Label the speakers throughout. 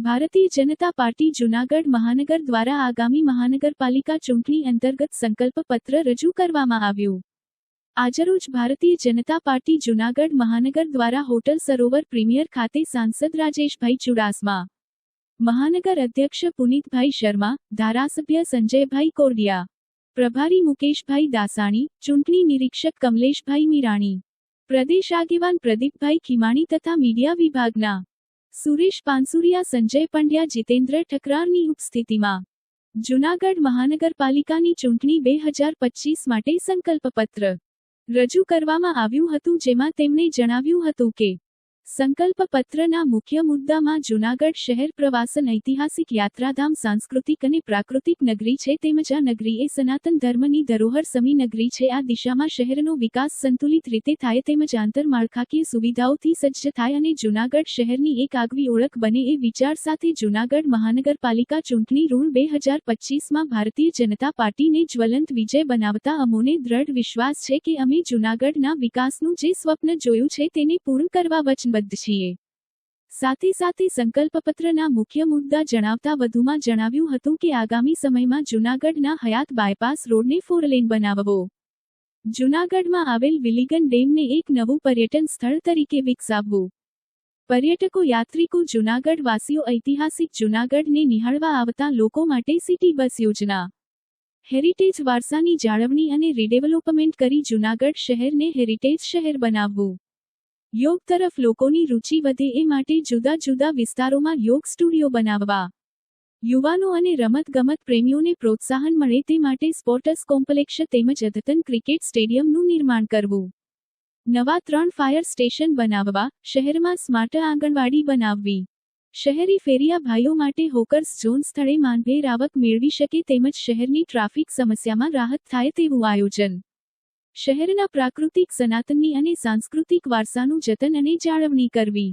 Speaker 1: Bharatiya Janata party Junagadh મહાનગર દ્વારા આગામી મહાનગરપાલિકા ચૂંટણી અંતર્ગત સંકલ્પ પત્ર રજૂ કરવામાં આવ્યું. આજરોજ ભારતીય જનતા પાર્ટી જૂનાગઢ મહાનગર દ્વારા હોટલ સરોવર પ્રીમિયર ખાતે સાંસદ રાજેશભાઈ ચુડાસમા મહાનગર અધ્યક્ષ પુનિતભાઈ શર્મા, ધારાસભ્ય સંજયભાઈ કોરડિયા, પ્રભારી મુકેશભાઈ દાસાણી, ચૂંટણી નિરીક્ષક કમલેશભાઈ મીરાણી, પ્રદેશ આગેવાન પ્રદીપભાઈ ખીમાણી તથા મીડિયા વિભાગના સુરેશ પાનસુરિયા, સંજય પંડ્યા, જીતેન્દ્ર ઠકરારની ઉપસ્થિતિમાં જૂનાગઢ મહાનગરપાલિકાની ચૂંટણી બે હજાર પચીસ માટે સંકલ્પપત્ર રજૂ કરવામાં આવ્યું હતું, જેમાં તેમણે જણાવ્યું હતું કે સંકલ્પ પત્રના મુખ્ય મુદ્દામાં જૂનાગઢ શહેર પ્રવાસન ઐતિહાસિક યાત્રાધામ સાંસ્કૃતિક અને પ્રાકૃતિક નગરી છે તેમજ આ નગરી એ સનાતન ધર્મની ધરોહર સમી નગરી છે. આ દિશામાં શહેરનો વિકાસ સંતુલિત રીતે થાય તેમજ આંતરમાળખાકીય સુવિધાઓથી સજ્જ થાય અને જૂનાગઢ શહેરની એક આગવી ઓળખ બને એ વિચાર સાથે જૂનાગઢ મહાનગરપાલિકા ચૂંટણી ઋણ બે હજાર પચીસમાં ભારતીય જનતા પાર્ટીને જ્વલંત વિજય બનાવતા અમોને દ્રઢ વિશ્વાસ છે કે અમે જૂનાગઢના વિકાસનું જે સ્વપ્ન જોયું છે તેને પૂર્ણ કરવા વચનબદ્ધ છીએ. સાથે સાથે સંકલ્પપત્રના મુખ્ય મુદ્દા જણાવતા વધુમાં જણાવ્યું હતું કે આગામી સમયમાં જૂનાગઢના હયાત બાયપાસ રોડને ફોરલેન બનાવવો. જૂનાગઢમાં આવેલ વિલિગન ડેમને એક નવું પર્યટન સ્થળ તરીકે વિકસાવવું. પર્યટકો યાત્રિકો જૂનાગઢ વાસીઓ ઐતિહાસિક જૂનાગઢને નિહાળવા આવતા લોકો માટે સિટી બસ યોજના. હેરિટેજ વારસાની જાળવણી અને રીડેવલપમેન્ટ કરી જૂનાગઢ શહેરને હેરિટેજ શહેર બનાવવું. યોગ તરફ લોકોની રુચિ વધે એ માટે જુદા જુદા વિસ્તારોમાં યોગ સ્ટુડિયો બનાવવા. યુવાનો અને રમતગમત પ્રેમીઓને પ્રોત્સાહન મળે તે માટે સ્પોર્ટસ કોમ્પ્લેક્ષ તેમજ અદ્યતન ક્રિકેટ સ્ટેડિયમનું નિર્માણ કરવું. નવા ત્રણ ફાયર સ્ટેશન બનાવવા, શહેરમાં સ્માર્ટ આંગણવાડી બનાવવી. શહેરી ફેરિયા ભાઈઓ માટે હોકર્સ ઝોન સ્થળે માનભેર આવક મેળવી શકે તેમજ શહેરની ટ્રાફિક સમસ્યામાં રાહત થાય તેવું આયોજન. શહેરના પ્રાકૃતિક સનાતનની અને સાંસ્કૃતિક વારસાનું જતન અને જાળવણી કરવી.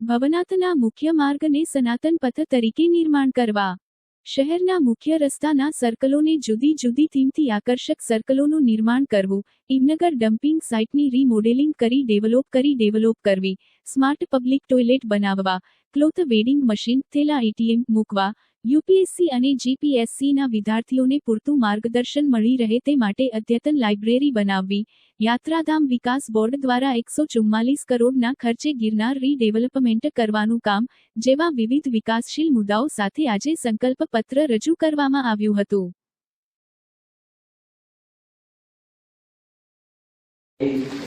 Speaker 1: ભવનાથના મુખ્ય માર્ગને સનાતન પથ તરીકે નિર્માણ કરવા. શહેરના મુખ્ય રસ્તાના સર્કલોને જુદી જુદી થીમથી આકર્ષક સર્કલોનું નિર્માણ કરવું. ઇમનગર ડમ્પિંગ સાઇટની રીમોડેલિંગ કરી ડેવલોપ કરી ડેવલોપ કરવી. સ્માર્ટ પબ્લિક ટોયલેટ બનાવવા. ક્લોથ વેડિંગ મશીન થેલા એટીએમ, મૂકવા, યુપીએસસી અને જીપીએસસીના વિદ્યાર્થીઓને પૂરતું માર્ગદર્શન મળી રહે તે માટે અદ્યતન લાઇબ્રેરી બનાવવી, યાત્રાધામ વિકાસ બોર્ડ દ્વારા એકસો ચુમ્માલીસ કરોડના ખર્ચે ગિરનાર રીડેવલપમેન્ટ કરવાનું કામ, જેવા વિવિધ વિકાસશીલ મુદ્દાઓ સાથે આજે સંકલ્પ પત્ર રજૂ કરવામાં આવ્યું હતું.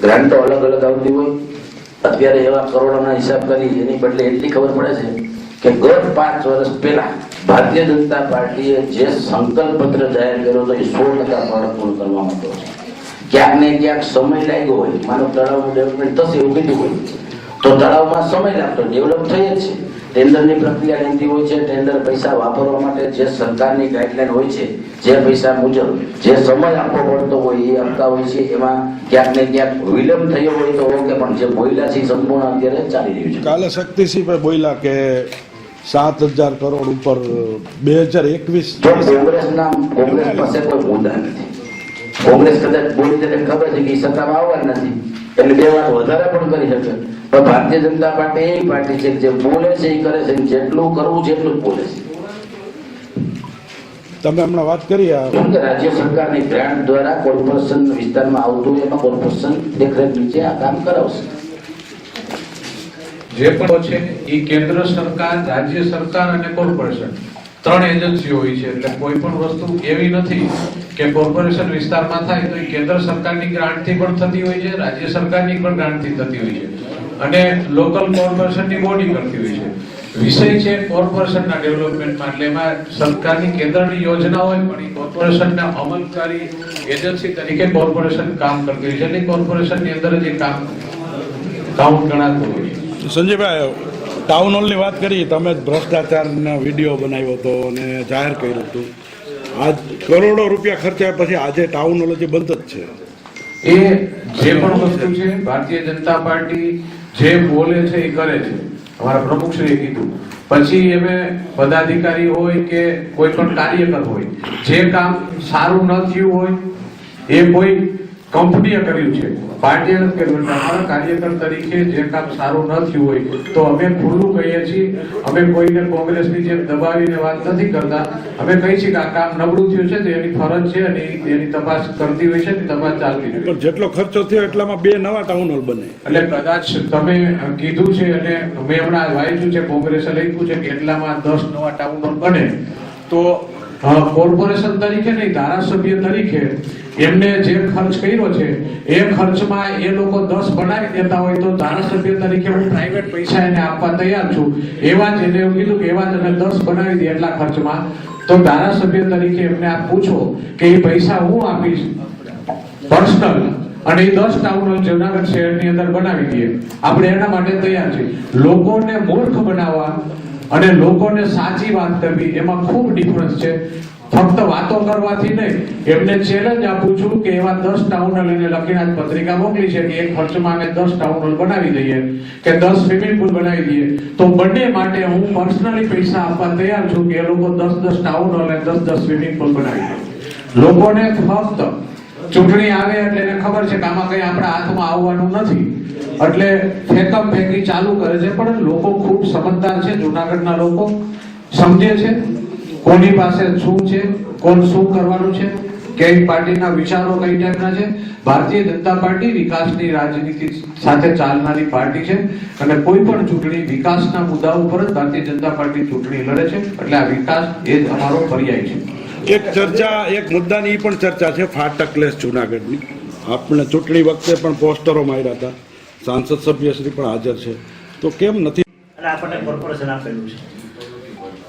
Speaker 2: ગ્રાન્ટ અલગ અલગ આવતી હોય. અત્યારે એવા કરોડોના હિસાબ કરી એની બદલે એટલી ખબર પડે છે કે ગત પાંચ વર્ષ પહેલા ભારતીય જનતા પાર્ટીએ જે સંકલ્પ પત્ર જાહેર કર્યો હતો એ સોળ ટકા પૂર્ણ કરવામાં છે. ક્યાંક ને ક્યાંક સમય લાગ્યો હોય. માનો તળાવનું ડેવલપમેન્ટ થશે એવું કીધું હોય. તો તળાવમાં સમય લાગતો ડેવલપ થઈ જ છે. ટેન્ડરની પ્રક્રિયા લેન્ધી હોય છે ટેન્ડર પૈસા વાપરવા માટે જે સરકારની ગાઈડલાઈન હોય છે જે પૈસા મુજબ જે સમય આપવો પડતો હોય એ આપતા હોય છે એમાં ક્યાંક ને ક્યાંક વિલંબ થયો હોય તો ઓકે પણ જે બોયલા છે સંપૂર્ણ અત્યારે ચાલી રહ્યું છે.
Speaker 3: કાલે શક્તિસિંહભાઈ બોલ્યા કે સાત હજાર કરોડ ઉપર બે હજાર એકવીસ
Speaker 2: કોંગ્રેસના કોંગ્રેસ પાસે કોઈ મુદ્દા નથી. કોંગ્રેસ કદાચ બોલી તેને ખબર છે કે સત્તામાં આવવા નથી. એટલે બે વાત વધારે પણ કરી શકે. પણ ભારતીય જનતા પાર્ટી એવી પાર્ટી છે જે બોલે છે એ કરે છે જેટલું કરવું છે એટલું બોલે છે.
Speaker 3: તમે હમણાં વાત કરી
Speaker 2: રાજ્ય સરકારની ગ્રાન્ટ દ્વારા કોર્પોરેશન વિસ્તારમાં આવતું હોય એમાં કોર્પોરેશન દેખરેખ નીચે આ કામ કરાવશે.
Speaker 4: જે પણ છે એ કેન્દ્ર સરકાર રાજ્ય સરકાર અને કોર્પોરેશન ત્રણ એજન્સીઓ હોય છે એટલે કોઈ પણ વસ્તુ એવી નથી કે કોર્પોરેશન વિસ્તારમાં થાય તો એ કેન્દ્ર સરકારની ગ્રાન્ટથી પણ થતી હોય છે રાજ્ય સરકારની પણ ગ્રાન્ટથી થતી હોય છે. અને લોકલ કોર્પોરેશનની બોડી કરતી હોય છે. વિષય છે કોર્પોરેશનના ડેવલપમેન્ટમાં એટલે એમાં સરકારની કેન્દ્રની યોજના હોય, પણ કોર્પોરેશનના અમલકારી એજન્સી તરીકે કોર્પોરેશન કામ કરતી હોય છે. એટલે કોર્પોરેશનની અંદર જે કામ કાઉન્ટ ગણાતું હોય છે.
Speaker 3: સંજયભાઈ ટાઉન હોલની વાત કરી, તમે ભ્રષ્ટાચારના વીડિયો બનાવ્યો હતો અને જાહેર કર્યું હતું. આજ કરોડો રૂપિયા ખર્ચ્યા પછી આજે ટાઉન હોલ જે બંધ જ છે.
Speaker 4: એ જે પણ વસ્તુ છે, ભારતીય જનતા પાર્ટી જે બોલે છે, એ કરે છે. અમારા પ્રમુખશ્રીએ કીધું. પછી અમે પદાધિકારી હોય કે કોઈ પણ કાર્યકર હોય, જે કામ સારું ન થયું હોય, એ કોઈ કંપનીએ કર્યું છે. પાર્ટીએ કર્યું અમારા કાર્યકર તરીકે જે કામ સારું ન થયું હોય તો અમે ખુલ્લું કહીએ છીએ અમે કોઈને કોંગ્રેસની જેમ દબાવીને વાત નથી કરતા. અમે કહીએ છીએ કે આ કામ નબળું થયું છે તો એની ફરજ છે અને એની તપાસ કરતી હોય છે તપાસ ચાલતી હોય.
Speaker 3: પણ જેટલો ખર્ચો થયો એટલામાં બે નવા ટાઉન હોલ બને.
Speaker 4: એટલે કદાચ તમે કીધું છે અને મેં હમણાં વાંચ્યું છે કોંગ્રેસે લખ્યું છે કે એટલામાં દસ નવા ટાઉન હોલ બને તો કોર્પોરેશન તરીકે નહીં, ધારાસભ્ય તરીકે એમને જે ખર્ચ કર્યો છે, એ ખર્ચમાં એ લોકો દસ બનાવી દેતા હોય તો ધારાસભ્ય તરીકે હું પ્રાઇવેટ પૈસા એને આપવા તૈયાર છું. એવા જ એને કીધું કે એવા જ એને દસ બનાવી દે એટલા ખર્ચમાં. તો ધારાસભ્ય તરીકે એમને આપ પૂછો કે એ પૈસા હું આપીશ? પર્સનલ અને એ દસ ટાઉન હોલ જુનાગઢ શહેરની અંદર બનાવી દઈએ. આપણે એના માટે તૈયાર છીએ. લોકોને મૂર્ખ બનાવવા અને લોકોને સાચી વાત કરવી, એમાં ખૂબ ડિફરન્સ છે. ફક્ત વાતો કરવાથી નહીં, એમને ચેલેન્જ આપું છું કે એવા દસ ટાઉનલ એને લખીને પત્રિકા મોકલી છે કે એક ખર્ચમાં અમે દસ ટાઉન બનાવી દઈએ, કે દસ સ્વિમિંગ પુલ બનાવી દઈએ. તો બંને માટે હું પર્સનલી પૈસા આપવા તૈયાર છું કે એ લોકો દસ દસ ટાઉન અને દસ દસ સ્વિમિંગ પુલ બનાવી દે. લોકોને ફક્ત ચૂંટણી આવે એટલે એને ખબર છે કે આમાં કઈ આપણા હાથમાં આવવાનું નથી. એટલે ફેંકમ ફેંકી ચાલુ કરે છે, પણ લોકો ખૂબ સમજદાર છે, જુનાગઢના લોકો સમજે છે કોની પાસે શું છે, કોણ શું કરવાનું છે કઈ પાર્ટીના વિચારો કઈ ટાઈપના છે. ભારતીય જનતા પાર્ટી વિકાસની રાજનીતિ સાથે ચાલનારી પાર્ટી છે અને કોઈ પણ ચૂંટણી વિકાસના મુદ્દા ઉપર જ ભારતીય જનતા પાર્ટી ચૂંટણી લડે છે. એટલે આ વિકાસ એ જ અમારો પર્યાય છે.
Speaker 3: એક ચર્ચા, એક મુદ્દાની પણ ચર્ચા છે, ફાટકલેસ જુનાગઢની. આપણે ચૂંટણી વખતે પણ પોસ્ટરો માર્યા હતા. સાંસદ સભ્યશ્રી પણ હાજર છે. તો કેમ નથી?
Speaker 5: આપણને કોર્પોરેશન આપેલું છે.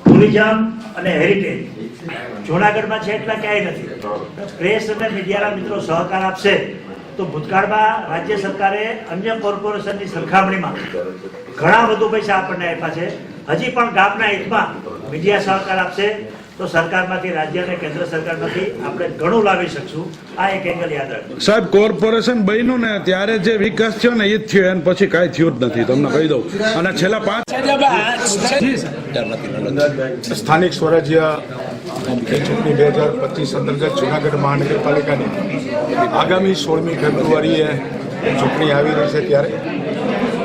Speaker 5: ટુરિઝમ અને હેરિટેજ જુનાગઢમાં છે એટલા ક્યાંય નથી. પ્રેસ અને મીડિયાના મિત્રો સહકાર આપશે તો ભૂતકાળમાં રાજ્ય સરકારે અન્ય કોર્પોરેશનની સરખામણીમાં ઘણા વધુ પૈસા આપણને આપ્યા છે. હજી પણ ગામના હિતમાં મીડિયા સહકાર આપશે. તો સરકારમાંથી રાજ્ય અને કેન્દ્ર સરકારમાંથી આપણે ઘણું લાવી શકશું. આ એક એંગલ યાદ રાખજો.
Speaker 3: સાહેબ કોર્પોરેશન બન્યું ને ત્યારે જે વિકાસ થયો ને એ જ થયો અને પછી કાંઈ થયું જ નથી. તમને કહી દઉં. અને છેલ્લા પાંચ
Speaker 6: સ્થાનિક સ્વરાજ્ય ચૂંટણી બે હજાર પચીસ અંતર્ગત જૂનાગઢ મહાનગરપાલિકાની આગામી સોળમી ફેબ્રુઆરીએ ચૂંટણી આવી રહી છે ત્યારે.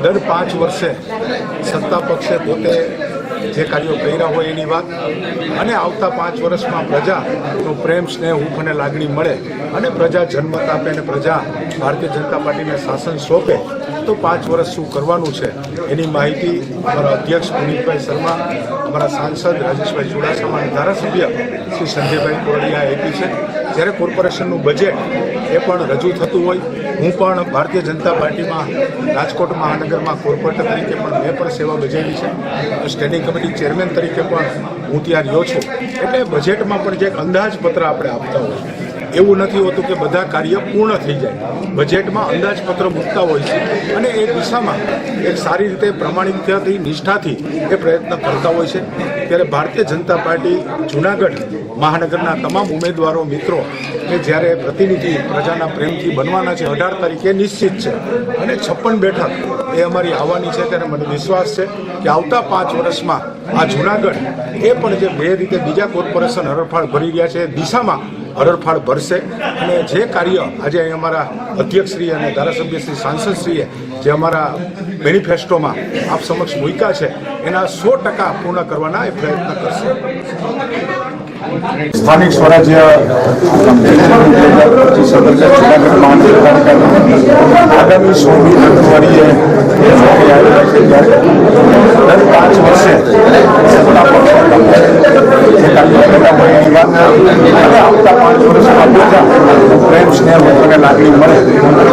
Speaker 6: દર પાંચ વર્ષે સત્તા પક્ષે પોતે જે કાર્યો કર્યા હોય એની વાત. અને આવતા પાંચ વર્ષમાં પ્રજાનો પ્રેમ, સ્નેહ હૂફ અને લાગણી મળે. અને પ્રજા જન્મત આપે અને પ્રજા ભારતીય જનતા પાર્ટીને શાસન સોંપે, તો પાંચ વર્ષ શું કરવાનું છે? એની માહિતી અમારા અધ્યક્ષ પુનિતભાઈ શર્મા, અમારા સાંસદ રાજેશભાઈ ચુડાસમા અને ધારાસભ્ય શ્રી સંજયભાઈ કોરડિયાએ આપી છે. જ્યારે કોર્પોરેશનનું બજેટ એ પણ રજૂ થતું હોય, હું પણ ભારતીય જનતા પાર્ટીમાં રાજકોટ મહાનગરમાં કોર્પોરેટર તરીકે પણ મેં પણ સેવા બજાવી છે. સ્ટેન્ડિંગ કમિટી ચેરમેન તરીકે પણ હું ત્યાં રહ્યો છું. એટલે બજેટમાં પણ જે અંદાજપત્ર આપણે આપતા હોય એવું નથી હોતું કે બધા કાર્ય પૂર્ણ થઈ જાય. બજેટમાં અંદાજપત્ર મૂકતા હોય છે અને એ દિશામાં એક સારી રીતે પ્રમાણિકતાથી, નિષ્ઠાથી એ પ્રયત્ન કરતા હોય છે. ત્યારે ભારતીય જનતા પાર્ટી જુનાગઢ મહાનગરના તમામ ઉમેદવારો, મિત્રો કે જ્યારે પ્રતિનિધિ પ્રજાના પ્રેમથી બનવાના છે, અઢાર તારીખે નિશ્ચિત છે. અને છપ્પન બેઠક એ અમારી આવવાની છે, ત્યારે મને વિશ્વાસ છે કે આવતા પાંચ વર્ષમાં આ જુનાગઢ એ પણ જે બે રીતે બીજા કોર્પોરેશન હરફાળ ભરી રહ્યા છે દિશામાં હરણફાળ ભરશે. અને જે કાર્ય આજે અહીં અમારા અધ્યક્ષશ્રી અને ધારાસભ્યશ્રી સાંસદશ્રીએ જે અમારા મેનિફેસ્ટોમાં આપ સમક્ષ મૂક્યા છે, એના સો ટકા પૂર્ણ કરવાના એ પ્રયત્ન કરશે. સ્થાનિક સ્વરાજ્ય આગામી સોળમી ફેબ્રુઆરીએ પાંચ વર્ષે કાર્યો કર્યા હોય એની વાત અને આવતા પાંચ વર્ષમાં પ્રજા પ્રેમ સ્નેહ લાગણી મળે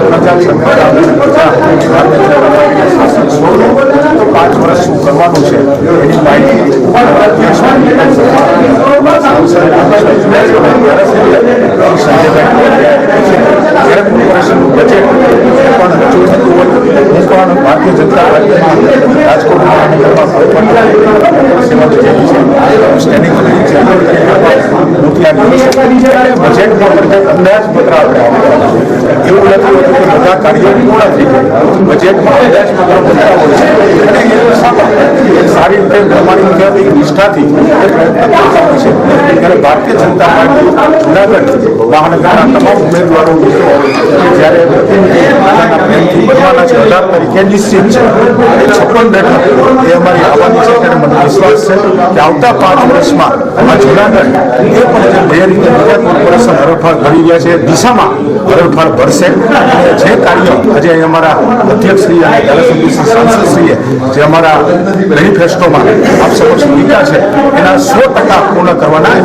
Speaker 6: પ્રજા સંગઠન અને પ્રજા ભારતીય જનતા પાર્ટીને શાસન સોંપે તો પાંચ વર્ષ શું કરવાનું છે એની માહિતી અમારા અધ્યક્ષ પુનિતભાઈ શર્મા, સાંસદ રાજેશભાઈ ચુડાસમા, ધારાસભ્ય સંજયભાઈ કોરડિયા જ્યારે કોર્પોરેશનનું બજેટ એ પણ રજૂ થતું હોય હું પણ ભારતીય જનતા પાર્ટીમાં રાજકોટ મહાનગરમાં કોર્પોરેટર સેવા બજાવી છે સ્ટેન્ડિંગ બજેટમાં બધા અંદાજપત્ર આપણે એવું નથી હોતું કે બધા કાર્યો પૂર્ણ થઈ જાય બજેટમાં અંદાજપત્ર બધા હોય છે સારી રીતે પ્રમાણિક નિષ્ઠાથી ત્યારે ભારતીય જનતા પાર્ટી જુનાગઢ મહાનગરના તમામ ઉમેદવારો જ્યારે બનવાના છે નિશ્ચિત છે. છપ્પન બેઠક એ અમારી આવવાની છે, ત્યારે મને વિશ્વાસ છે કે આવતા પાંચ વર્ષમાં આ જુનાગઢ એ પણ જે રીતે બીજા કોર્પોરેશન હરણફાળ ભરી રહ્યા છે દિશામાં હરણફાળ ભરશે. જે કાર્ય આજે અમારા અધ્યક્ષશ્રી અને ધારાસભ્યશ્રી, સાંસદશ્રીએ જે અમારા મેનિફેસ્ટોમાં આપ સમક્ષ મૂક્યા છે એના સો ટકા પૂર્ણ કરવાના.